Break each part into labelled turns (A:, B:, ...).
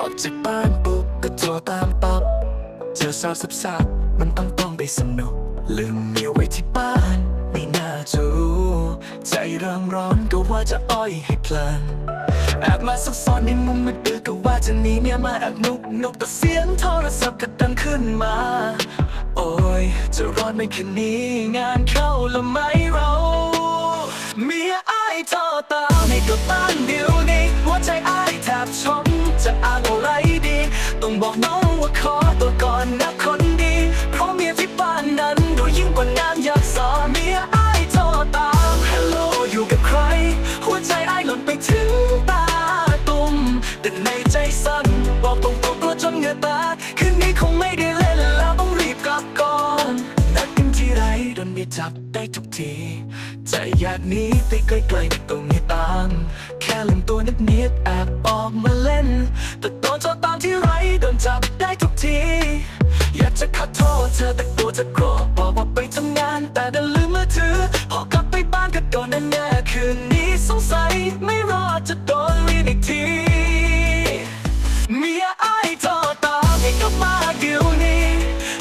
A: ออกจากบ้านปุ๊บก็โทรตามป๊บเจอสาวสับสับมันต้องต้องไปสนุก ลืมเมียไว้ที่บ้านไม่น่าจะรู้ใจเริ่มร้อนก็ว่าจะอ้อยให้เพลินแอบมาซับซ้อนในมุมมืดๆก็ว่าจะหนีเมียมาแอบนุกนุกแต่เสียงโทรศัพท์ก็ดังขึ้นมา โอ้ยจะรอดไหม่แค่นี้งานเข้าล้วไหมเรา เมียอ้ายโทรตา บอกน้องว่าขอตัวก่อนนะคนดี เพราะเมียที่บ้านนั้นดูยิ่งกว่างานอยากสอเมียอ้ายโทรตามฮัลโหลอยู่กับใคร หัวใจอ้ายหล่นไปถึงตาตุ่มแต่ในใจสั่นบอกตรงๆตัวจนเหงื่อแตกคืนนี้คงไม่ได้เล่นแล้วต้องรีบกลับก่อนนัดกันที่ไรโดนมีจับได้ทุกทีใจอยากหนี้ไปไกลๆต่ตรงนี้ตามแค่ลืมตัวนิดนิดๆแอบออกมาเล่นแต่ เธอแต่กลัวจะโกรธบอกว่าไปทำงาน แต่ดันลืมมือถือ พอกลับไปบ้านก็โดนแน่ๆคืนนี้สงสัยไม่รอดจะโดนรีนอีกทีเมียอ้ายโทรตามให้กลับมาเดี๋ยวนี้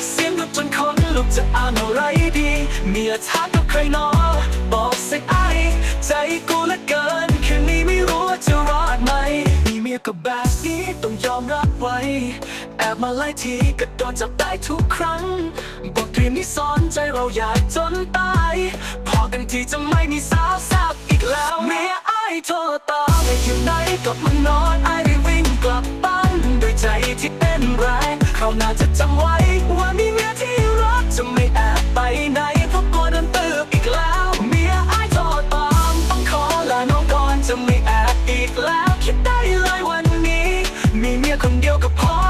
A: เสียงลุกจนคนลุกจะอ่านอะไรดี เมียทักกับใครนอน ต้องยอมรับไว้ แอบมาไล่ทีก็โดนจับได้ทุกครั้ง บทเรียนนี้สอนใจเราอยากจนตาย พอกันทีจะไม่มีสาวสับอีกแล้วเมียไอ้โทรตามไม่อยู่ไหนกับมานอนไอ้ได้วิ่งกลับบ้านด้วยใจที่เต้นแรงเขาน่าจะจำไว้ว่ามีเมียที่รักจะไม่แอบไปไหนเพราะกลัวโดนตืบอีกแล้วเมียไอ้โทรตามต้องขอลาน้องก่อนจะไม่แอบอีกแล้วคิดได้เลยว่า มีเมียคนเดียวก็พอ